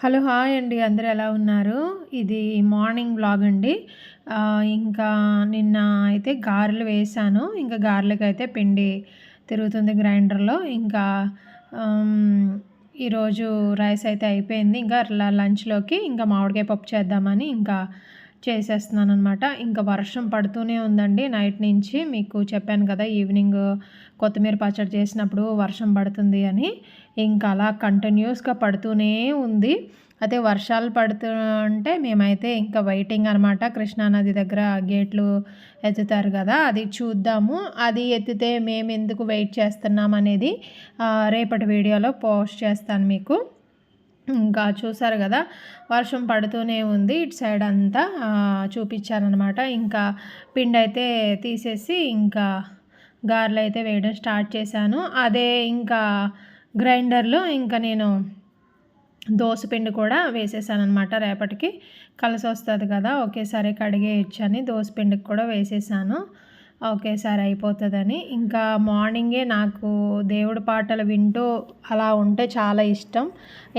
Hello hi అండి. అందరూ ఎలా ఉన్నారు? ఇది మార్నింగ్ బ్లాగ్ అండి. ఇంకా నిన్న అయితే గారెలు వేసాను. ఇంకా గారెలకు అయితే పిండి తిరుగుతుంది గ్రైండర్లో. ఇంకా ఈరోజు రైస్ అయితే అయిపోయింది. ఇంకా లంచ్లోకి ఇంకా మామిడికాయ పప్పు చేద్దామని ఇంకా చేసేస్తున్నాను అనమాట ఇంకా వర్షం పడుతూనే ఉందండి. నైట్ నుంచి మీకు చెప్పాను కదా ఈవినింగ్ కొత్తిమీర పచ్చడి చేసినప్పుడు వర్షం పడుతుంది అని. ఇంకా అలా కంటిన్యూస్గా పడుతూనే ఉంది. అయితే వర్షాలు పడుతుంటే మేమైతే ఇంకా వెయిటింగ్ అనమాట కృష్ణానది దగ్గర గేట్లు ఎత్తుతారు కదా అది చూద్దాము. అది ఎత్తితే మేము ఎందుకు వెయిట్ చేస్తున్నాం అనేది రేపటి వీడియోలో పోస్ట్ చేస్తాను మీకు. ఇంకా చూసారు కదా వర్షం పడుతూనే ఉంది. ఇటు సైడ్ అంతా చూపించారనమాట ఇంకా పిండి అయితే తీసేసి ఇంకా గారెలు అయితే వేయడం స్టార్ట్ చేశాను. అదే ఇంకా గ్రైండర్లో ఇంకా నేను పిండి కూడా వేసేసాను అనమాట రేపటికి. కలిసి వస్తుంది కదా ఒకేసారి కడిగేయచ్చని పిండికి కూడా వేసేసాను. ఒకేసారి అయిపోతుందని. ఇంకా మార్నింగే నాకు దేవుడి పాటలు వింటూ అలా ఉంటే చాలా ఇష్టం.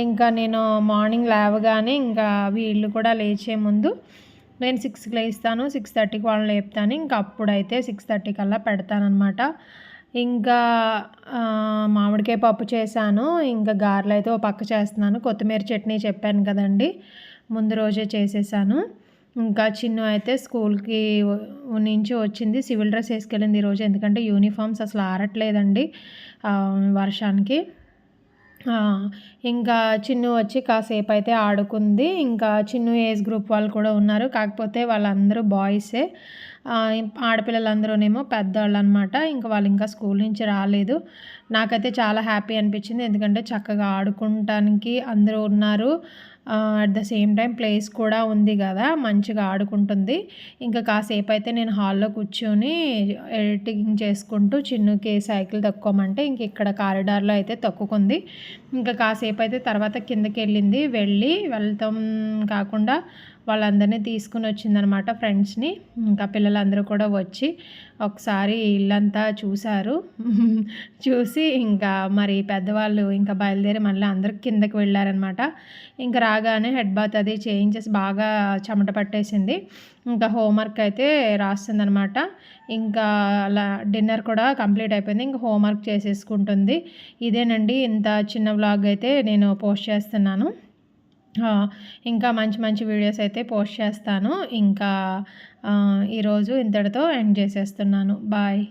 ఇంకా నేను మార్నింగ్ లేవగానే ఇంకా వీళ్ళు కూడా లేచే ముందు నేను సిక్స్కి లేస్తాను సిక్స్ థర్టీకి వాళ్ళని లేపుతాను. ఇంకా అప్పుడైతే సిక్స్ థర్టీ కల్లా పెడతానమాట ఇంకా మామిడికాయ పప్పు చేశాను. ఇంకా గారెలు అయితే ఓ పక్క చేస్తున్నాను. కొత్తిమీర చట్నీ చెప్పాను కదండి. ముందు రోజే చేసేసాను. ఇంకా చిన్ను అయితే స్కూల్కి నుంచి వచ్చింది. సివిల్ డ్రెస్ వేసుకెళ్ళింది ఈరోజు ఎందుకంటే యూనిఫామ్స్ అసలు ఆరట్లేదండి వర్షానికి. ఇంకా చిన్ను వచ్చి కాసేపు అయితే ఆడుకుంది. ఇంకా చిన్ను ఏజ్ గ్రూప్ వాళ్ళు కూడా ఉన్నారు. కాకపోతే వాళ్ళందరూ బాయ్సే. ఆడపిల్లలందరూనేమో పెద్దవాళ్ళు అనమాట ఇంకా వాళ్ళు ఇంకా స్కూల్ నుంచి రాలేదు. నాకైతే చాలా హ్యాపీ అనిపించింది. ఎందుకంటే చక్కగా ఆడుకుంటానికి అందరూ ఉన్నారు. At the same time place కూడా ఉంది కదా మంచిగా ఆడుకుంటుంది. ఇంకా కాసేపు అయితే నేను హాల్లో కూర్చొని ఎడిటింగ్ చేసుకుంటూ చిన్నుకి సైకిల్ తక్కువమంటే ఇంక ఇక్కడ కారిడార్లో అయితే తక్కుకుంది. ఇంకా కాసేపు అయితే తర్వాత కిందకి వెళ్ళింది వెళ్ళి వెళ్తాం కాకుండా వాళ్ళందరినీ తీసుకుని వచ్చిందనమాట ఫ్రెండ్స్ని. ఇంకా పిల్లలందరూ కూడా వచ్చి ఒకసారి ఇల్లంతా చూశారు. చూసి ఇంకా మరి పెద్దవాళ్ళు ఇంకా బయలుదేరి మళ్ళీ అందరు కిందకి వెళ్ళారనమాట. ఇంకా రాగానే హెడ్ బాత్ అది చేయించేసి బాగా చెమట పట్టేసింది. ఇంకా హోంవర్క్ అయితే రాస్తుందనమాట. ఇంకా అలా డిన్నర్ కూడా కంప్లీట్ అయిపోయింది. ఇంకా హోంవర్క్ చేసేసుకుంటుంది. ఇదేనండి ఇంత చిన్న వ్లాగ్ అయితే నేను పోస్ట్ చేస్తున్నాను. ఇంకా మంచి మంచి వీడియోస్ అయితే పోస్ట్ చేస్తాను. ఇంకా ఈరోజు ఇంతటితో ఎండ్ చేసేస్తున్నాను. బాయ్.